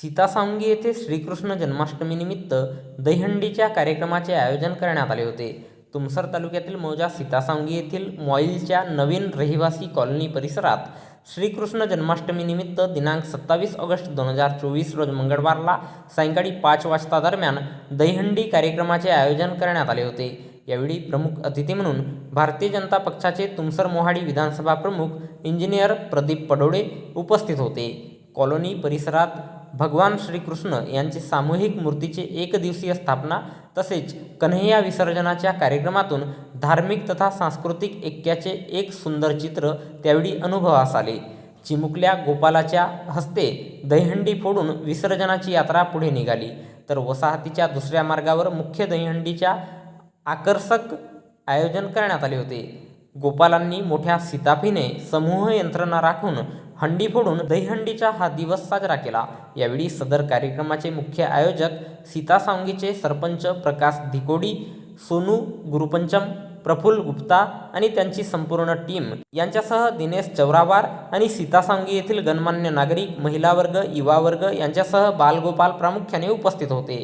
सीतासांगी येथे श्रीकृष्ण जन्माष्टमीनिमित्त दहीहंडीच्या कार्यक्रमाचे आयोजन करण्यात आले होते. तुमसर तालुक्यातील मौजा सीतासांगी येथील मॉईलच्या नवीन रहिवासी कॉलनी परिसरात श्रीकृष्ण जन्माष्टमीनिमित्त दिनांक सत्तावीस ऑगस्ट दोन हजार चोवीस रोज मंगळवारला सायंकाळी पाच वाजता दरम्यान दहीहंडी कार्यक्रमाचे आयोजन करण्यात आले होते. यावेळी प्रमुख अतिथी म्हणून भारतीय जनता पक्षाचे तुमसर मोहाडी विधानसभा प्रमुख इंजिनियर प्रदीप पडोळे उपस्थित होते. कॉलनी परिसरात भगवान श्रीकृष्ण यांची सामूहिक मूर्तीचे एक दिवसीय स्थापना तसेच कन्हैया विसर्जनाच्या कार्यक्रमातून धार्मिक तथा सांस्कृतिक ऐक्याचे एक सुंदर चित्र त्यावेळी अनुभवास आले. चिमुकल्या गोपालाच्या हस्ते दहीहंडी फोडून विसर्जनाची यात्रा पुढे निघाली. तर वसाहतीच्या दुसऱ्या मार्गावर मुख्य दहीहंडीच्या आकर्षक आयोजन करण्यात आले होते. गोपालांनी मोठ्या सिताफीने समूह यंत्रणा राखून हंडी फोडून दहीहंडीचा हा दिवस साजरा केला. यावेळी सदर कार्यक्रमाचे मुख्य आयोजक सीतासांगीचे सरपंच प्रकाश धिकोडी सोनू गुरुपंचम प्रफुल्ल गुप्ता आणि त्यांची संपूर्ण टीम. यांच्यासह दिनेश चौरावार आणि सीतासांगी येथील गणमान्य नागरिक महिला वर्ग युवा वर्ग यांच्यासह बालगोपाल प्रामुख्याने उपस्थित होते.